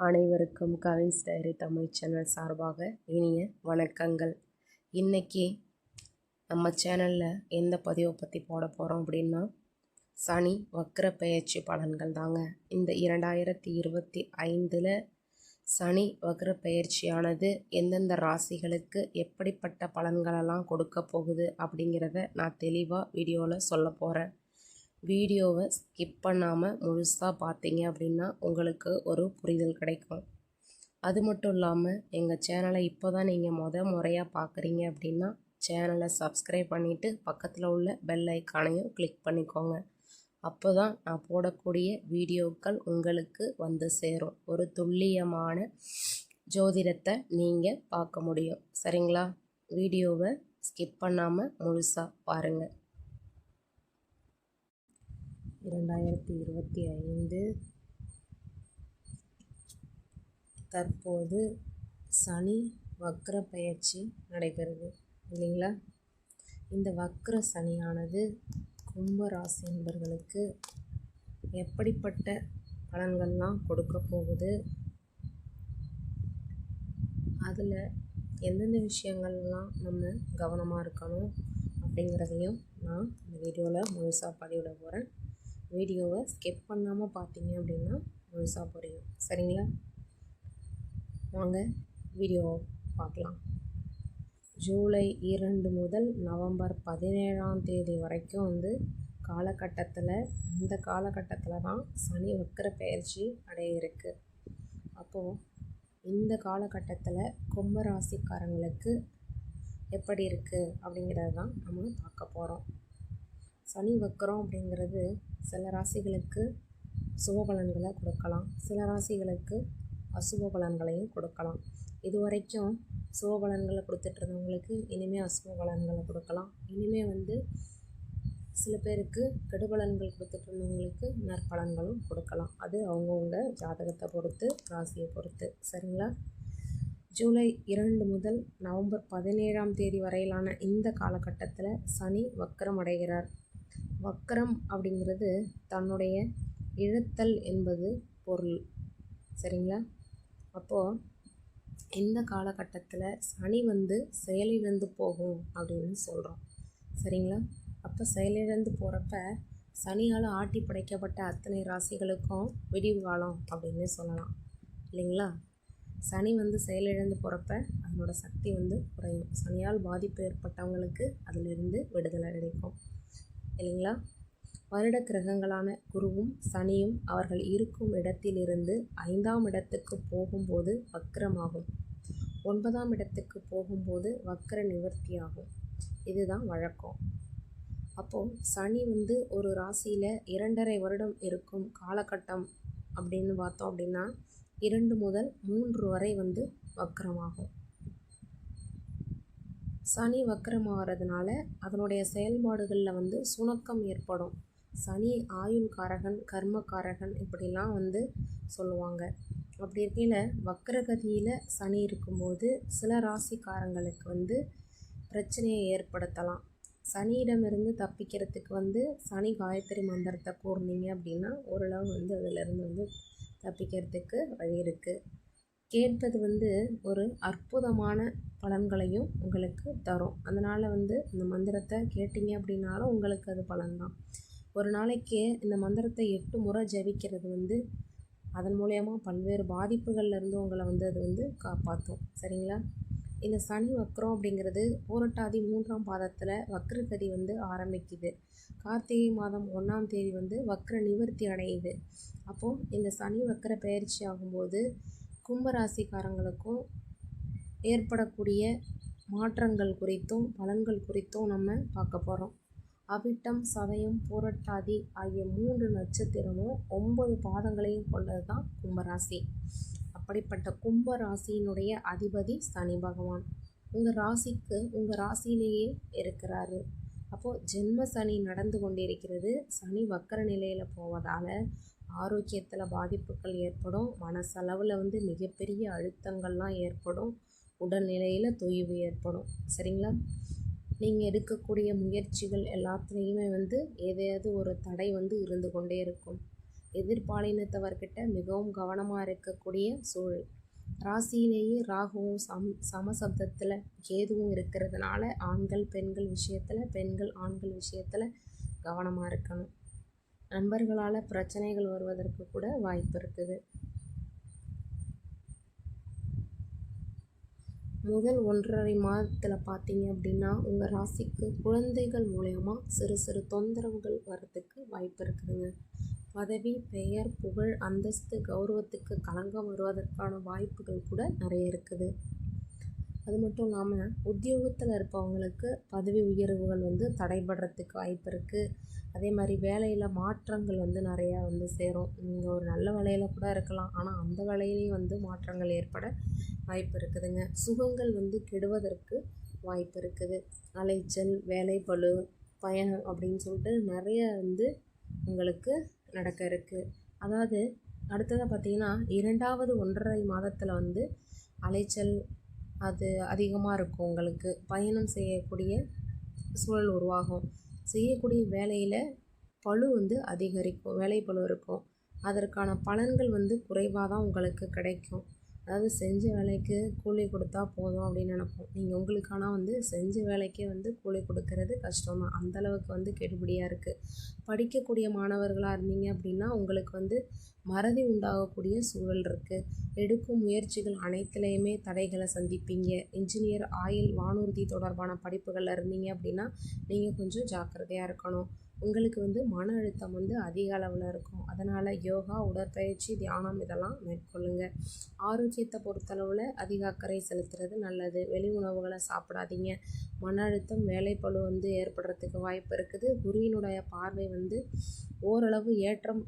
அனைவருக்கும் Cavin's diary Tamil channel சார்பாக இனிய வணக்கங்கள். இன்றைக்கி நம்ம சேனலில் எந்த பதிவை பற்றி போட போகிறோம் அப்படின்னா சனி வக்கர பெயர்ச்சி பலன்கள் தாங்க. இந்த இரண்டாயிரத்தி இருபத்தி ஐந்தில் சனி வக்கர பெயர்ச்சியானது எந்தெந்த ராசிகளுக்கு எப்படிப்பட்ட பலன்களெல்லாம் கொடுக்க போகுது அப்படிங்கிறத நான் தெளிவாக வீடியோவில் சொல்ல போகிறேன் வீடியோவை ஸ்கிப் பண்ணாமல் முழுசாக பார்த்தீங்க அப்படின்னா உங்களுக்கு ஒரு புரிதல் கிடைக்கும். அது மட்டும் இல்லாமல் எங்கள் சேனலை இப்போ தான் நீங்கள் முத முறையாக பார்க்குறீங்க அப்படின்னா சேனலை சப்ஸ்கிரைப் பண்ணிவிட்டு பக்கத்தில் உள்ள பெல் ஐக்கானையும் கிளிக் பண்ணிக்கோங்க. அப்போ தான் நான் போடக்கூடிய வீடியோக்கள் உங்களுக்கு வந்து சேரும். ஒரு துல்லியமான ஜோதிடத்தை நீங்கள் பார்க்க முடியும். சரிங்களா? வீடியோவை ஸ்கிப் பண்ணாமல் முழுசாக பாருங்கள் இரண்டாயிரத்தி இருபத்தி ஐந்து. தற்போது சனி வக்ர பயிற்சி நடைபெறுது இல்லைங்களா? இந்த வக்ர சனியானது கும்ப ராசி என்பர்களுக்கு எப்படிப்பட்ட பலன்கள்லாம் கொடுக்க போகுது? அதில் எந்தெந்த விஷயங்கள்லாம் நம்ம கவனமாக இருக்கணும் அப்படிங்கிறதையும் நான் இந்த வீடியோவில் முழுசாக பதிவிட போகிறேன் வீடியோவை ஸ்கிப் பண்ணாமல் பார்த்தீங்க அப்படின்னா முழுசாக புரியும். சரிங்களா? வாங்க வீடியோ பார்க்கலாம். ஜூலை இரண்டு முதல் நவம்பர் பதினேழாம் தேதி வரைக்கும் வந்து காலகட்டத்தில் இந்த காலகட்டத்தில் தான் சனி வக்கர பயிற்சி அடைய இருக்குது அப்போது இந்த காலகட்டத்தில் கும்பராசிக்காரங்களுக்கு எப்படி இருக்குது அப்படிங்கிறது தான் நம்ம பார்க்க போகிறோம் சனி வக்கரம் அப்படிங்கிறது சில ராசிகளுக்கு சுபபலன்களை கொடுக்கலாம். சில ராசிகளுக்கு அசுப பலன்களையும் கொடுக்கலாம். இது வரைக்கும் சுப பலன்களை கொடுத்துட்ருந்தவங்களுக்கு இனிமேல் அசுப பலன்களை கொடுக்கலாம். இனிமேல் வந்து சில பேருக்கு கெடுபலன்கள் கொடுத்துட்ருந்தவங்களுக்கு நற்பலன்களும் கொடுக்கலாம். அது அவங்கவுங்க ஜாதகத்தை பொறுத்து ராசியை பொறுத்து. சரிங்களா? ஜூலை இரண்டு முதல் நவம்பர் பதினேழாம் தேதி வரையிலான இந்த காலகட்டத்தில் சனி வக்கரம் அடைகிறார். வக்கரம் அப்படிங்கிறது தன்னுடைய இழுத்தல் என்பது பொருள். சரிங்களா? அப்போது இந்த காலகட்டத்தில் சனி வந்து செயலிழந்து போகும் அப்படின்னு சொல்கிறோம் சரிங்களா? அப்போ செயலிழந்து போகிறப்ப சனியால் ஆட்டி படைக்கப்பட்ட அத்தனை ராசிகளுக்கும் விடிவு காலம் அப்படின்னு சொல்லலாம். இல்லைங்களா? சனி வந்து செயலிழந்து போகிறப்ப அதனோட சக்தி வந்து குறையும். சனியால் பாதிப்பு ஏற்பட்டவங்களுக்கு அதிலிருந்து விடுதலை கிடைக்கும். இல்லைங்களா? வருட கிரகங்களான குருவும் சனியும் அவர்கள் இருக்கும் இடத்திலிருந்து ஐந்தாம் இடத்துக்கு போகும்போது வக்கரமாகும் ஒன்பதாம் இடத்துக்கு போகும்போது வக்கர நிவர்த்தியாகும். இதுதான் வழக்கம். அப்போது சனி வந்து ஒரு ராசியில் இரண்டரை வருடம் இருக்கும் காலகட்டம் அப்படின்னு பார்த்தோம் அப்படின்னா இரண்டு முதல் மூன்று வரை வந்து வக்கரமாகும் சனி வக்கரமாகிறதுனால அதனுடைய செயல்பாடுகளில் வந்து சுணக்கம் ஏற்படும். சனி ஆயுள்காரகன் கர்மக்காரகன் இப்படிலாம் வந்து சொல்லுவாங்க. அப்படி இருக்கையில் வக்கரகதியில் சனி இருக்கும்போது சில ராசிக்காரங்களுக்கு வந்து பிரச்சனையை ஏற்படுத்தலாம். சனியிடமிருந்து தப்பிக்கிறதுக்கு வந்து சனி காயத்ரி மந்திரத்தை கூர்ந்தீங்க அப்படின்னா ஓரளவு வந்து அதிலிருந்து வந்து தப்பிக்கிறதுக்கு வழி இருக்குது கேட்பது வந்து ஒரு அற்புதமான பலன்களையும் உங்களுக்கு தரும். அதனால் வந்து இந்த மந்திரத்தை கேட்டிங்க அப்படின்னாலும் உங்களுக்கு அது பலன்தான். ஒரு நாளைக்கு இந்த மந்திரத்தை எட்டு முறை ஜபிக்கிறது வந்து அதன் மூலயமா பல்வேறு பாதிப்புகள்லேருந்து உங்களை வந்து அது வந்து காப்பாற்றும் சரிங்களா? இந்த சனி வக்ரம் அப்படிங்கிறது பூரட்டாதி மூன்றாம் பாதத்தில் வக்ரகதி வந்து ஆரம்பிக்குது. கார்த்திகை மாதம் ஒன்றாம் தேதி வந்து வக்ர நிவர்த்தி அடையுது. அப்போது இந்த சனி வக்ர பயிற்சி ஆகும்போது கும்பராசிக்காரங்களுக்கும் ஏற்படக்கூடிய மாற்றங்கள் குறித்தும் பலன்கள் குறித்தும் நம்ம பார்க்க போகிறோம் அவிட்டம் சதயம் பூரட்டாதி ஆகிய மூன்று நட்சத்திரமும் ஒன்பது பாதங்களையும் கொண்டது தான் கும்பராசி. அப்படிப்பட்ட கும்ப ராசியினுடைய அதிபதி சனி பகவான். உங்கள் ராசிக்கு உங்கள் ராசியிலேயே இருக்கிறாரு. அப்போது ஜென்ம சனி நடந்து கொண்டிருக்கிறது. சனி வக்கர நிலையில் போவதால் ஆரோக்கியத்தில் பாதிப்புகள் ஏற்படும். மனசளவில் வந்து மிகப்பெரிய அழுத்தங்கள்லாம் ஏற்படும். உடல்நிலையில் தொய்வு ஏற்படும். சரிங்களா? நீங்கள் எடுக்கக்கூடிய முயற்சிகள் எல்லாத்துலேயுமே வந்து எதையாவது ஒரு தடை வந்து இருந்து கொண்டே இருக்கும். எதிர்பாலினத்தவர்கிட்ட மிகவும் கவனமாக இருக்கக்கூடிய சூழல். ராசியிலேயே ராகுவும் சம் சமசப்தத்தில் கேதுவும் இருக்கிறதுனால ஆண்கள் பெண்கள் விஷயத்தில் பெண்கள் ஆண்கள் விஷயத்தில் கவனமாக இருக்கணும். நண்பர்களால் பிரச்சனைகள் வருவதற்கு கூட வாய்ப்பு இருக்குது. முதல் ஒன்றரை மாதத்தில் பார்த்தீங்க அப்படின்னா உங்கள் ராசிக்கு குழந்தைகள் மூலயமா சிறு சிறு தொந்தரவுகள் வர்றதுக்கு வாய்ப்பு இருக்குதுங்க. பதவி பெயர் புகழ் அந்தஸ்து கௌரவத்துக்கு களங்கம் வருவதற்கான வாய்ப்புகள் கூட நிறைய இருக்குது. அது மட்டும் இல்லாமல் உத்தியோகத்தில் இருப்பவங்களுக்கு பதவி உயர்வுகள் வந்து தடைபடுறதுக்கு வாய்ப்பு இருக்குது அதே மாதிரி வேலையில் மாற்றங்கள் வந்து நிறையா வந்து சேரும். நீங்கள் ஒரு நல்ல வேலையில் கூட இருக்கலாம். ஆனால் அந்த வேலையிலையும் வந்து மாற்றங்கள் ஏற்பட வாய்ப்பு இருக்குதுங்க. சுகங்கள் வந்து கெடுவதற்கு வாய்ப்பு இருக்குது. அலைச்சல் வேலை பழு பயணம் அப்படின்னு சொல்லிட்டு நிறைய வந்து உங்களுக்கு நடக்க இருக்குது அதாவது அடுத்ததாக பார்த்தீங்கன்னா இரண்டாவது ஒன்றரை மாதத்தில் வந்து அலைச்சல் அது அதிகமாக இருக்கும் உங்களுக்கு. பயணம் செய்யக்கூடிய சூழல் உருவாகும். செய்யக்கூடிய வேலையில் பளு வந்து அதிகரிக்கும் வேலை பளு இருக்கும். அதற்கான பலன்கள் வந்து குறைவாக தான் உங்களுக்கு கிடைக்கும். அதாவது செஞ்ச வேலைக்கு கூலி கொடுத்தா போதும் அப்படின்னு நினப்போம். நீங்கள் உங்களுக்கான வந்து செஞ்ச வேலைக்கே வந்து கூலி கொடுக்கறது கஷ்டம் தான் அந்தளவுக்கு வந்து கெடுபடியாக இருக்குது படிக்கக்கூடிய மாணவர்களாக இருந்தீங்க அப்படின்னா உங்களுக்கு வந்து மறதி உண்டாகக்கூடிய சூழல் இருக்குது எடுக்கும் முயற்சிகள் அனைத்துலேயுமே தடைகளை சந்திப்பீங்க. இன்ஜினியர் ஆயில் வானூர்தி தொடர்பான படிப்புகளில் இருந்தீங்க அப்படின்னா நீங்கள் கொஞ்சம் ஜாக்கிரதையாக இருக்கணும். உங்களுக்கு வந்து மன அழுத்தம் வந்து அதிக அளவில் இருக்கும். அதனால் யோகா உடற்பயிற்சி தியானம் இதெல்லாம் மேற்கொள்ளுங்க. ஆரோக்கியத்தை பொறுத்தளவில் அதிக அக்கறை செலுத்துறது நல்லது. வெளி உணவுகளை சாப்பிடாதீங்க. மன அழுத்தம் வேலைப்பளு வந்து ஏற்படுறதுக்கு வாய்ப்பு இருக்குது. குருவினுடைய பார்வை வந்து ஓரளவு ஏற்றம்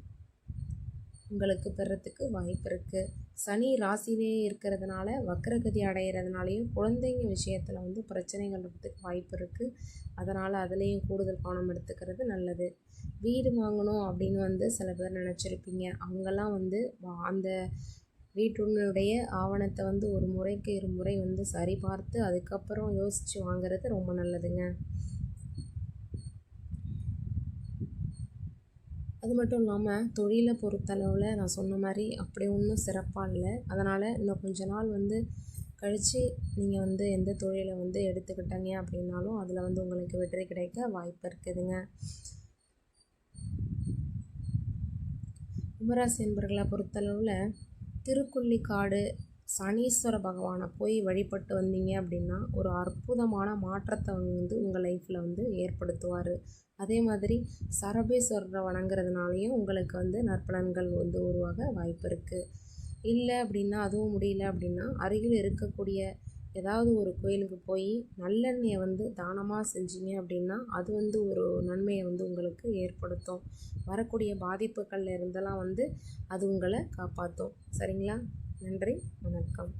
உங்களுக்கு பெறத்துக்கு வாய்ப்பு இருக்குது சனி ராசியிலே இருக்கிறதுனால வக்கரகதி அடைகிறதுனாலையும் குழந்தைங்க விஷயத்தில் வந்து பிரச்சனைகள் வரத்துக்கு வாய்ப்பு இருக்குது அதனால் அதுலேயும் கூடுதல் கவனம் எடுத்துக்கிறது நல்லது. வீடு வாங்கணும் அப்படின்னு வந்து சில பேர் நினச்சிருப்பீங்க. அவங்கெல்லாம் வந்து அந்த வீட்டுடைய ஆவணத்தை வந்து ஒரு முறைக்கு இரு முறை வந்து சரிபார்த்து அதுக்கப்புறம் யோசித்து வாங்குறது ரொம்ப நல்லதுங்க. அது மட்டும் இல்லாமல் தொழிலை பொறுத்தளவில் நான் சொன்ன மாதிரி அப்படி ஒன்றும் சிறப்பாக இல்லை. அதனால் இன்னும் கொஞ்ச நாள் வந்து கழித்து நீங்கள் வந்து எந்த தொழிலை வந்து எடுத்துக்கிட்டீங்க அப்படின்னாலும் அதில் வந்து உங்களுக்கு வெற்றி கிடைக்க வாய்ப்பு இருக்குதுங்க. கும்பராசி என்பர்களை பொறுத்தளவில் திருக்குள்ளிக்காடு சனீஸ்வர பகவானை போய் வழிபட்டு வந்தீங்க அப்படின்னா ஒரு அற்புதமான மாற்றத்தை வந்து உங்கள் லைஃப்பில் வந்து ஏற்படுத்துவார். அதே மாதிரி சரபேஸ்வரரை வணங்குறதுனாலையும் உங்களுக்கு வந்து நற்பலன்கள் வந்து உருவாக வாய்ப்பு இருக்குது இல்லை அப்படின்னா அதுவும் முடியல அப்படின்னா அருகில் இருக்கக்கூடிய ஏதாவது ஒரு கோயிலுக்கு போய் நல்லெண்ணெயை வந்து தானமாக செஞ்சீங்க அப்படின்னா அது வந்து ஒரு நன்மையை வந்து உங்களுக்கு ஏற்படுத்தும். வரக்கூடிய பாதிப்புகளில் இருந்தெல்லாம் வந்து அது உங்களை காப்பாற்றும் சரிங்களா? நன்றி வணக்கம்.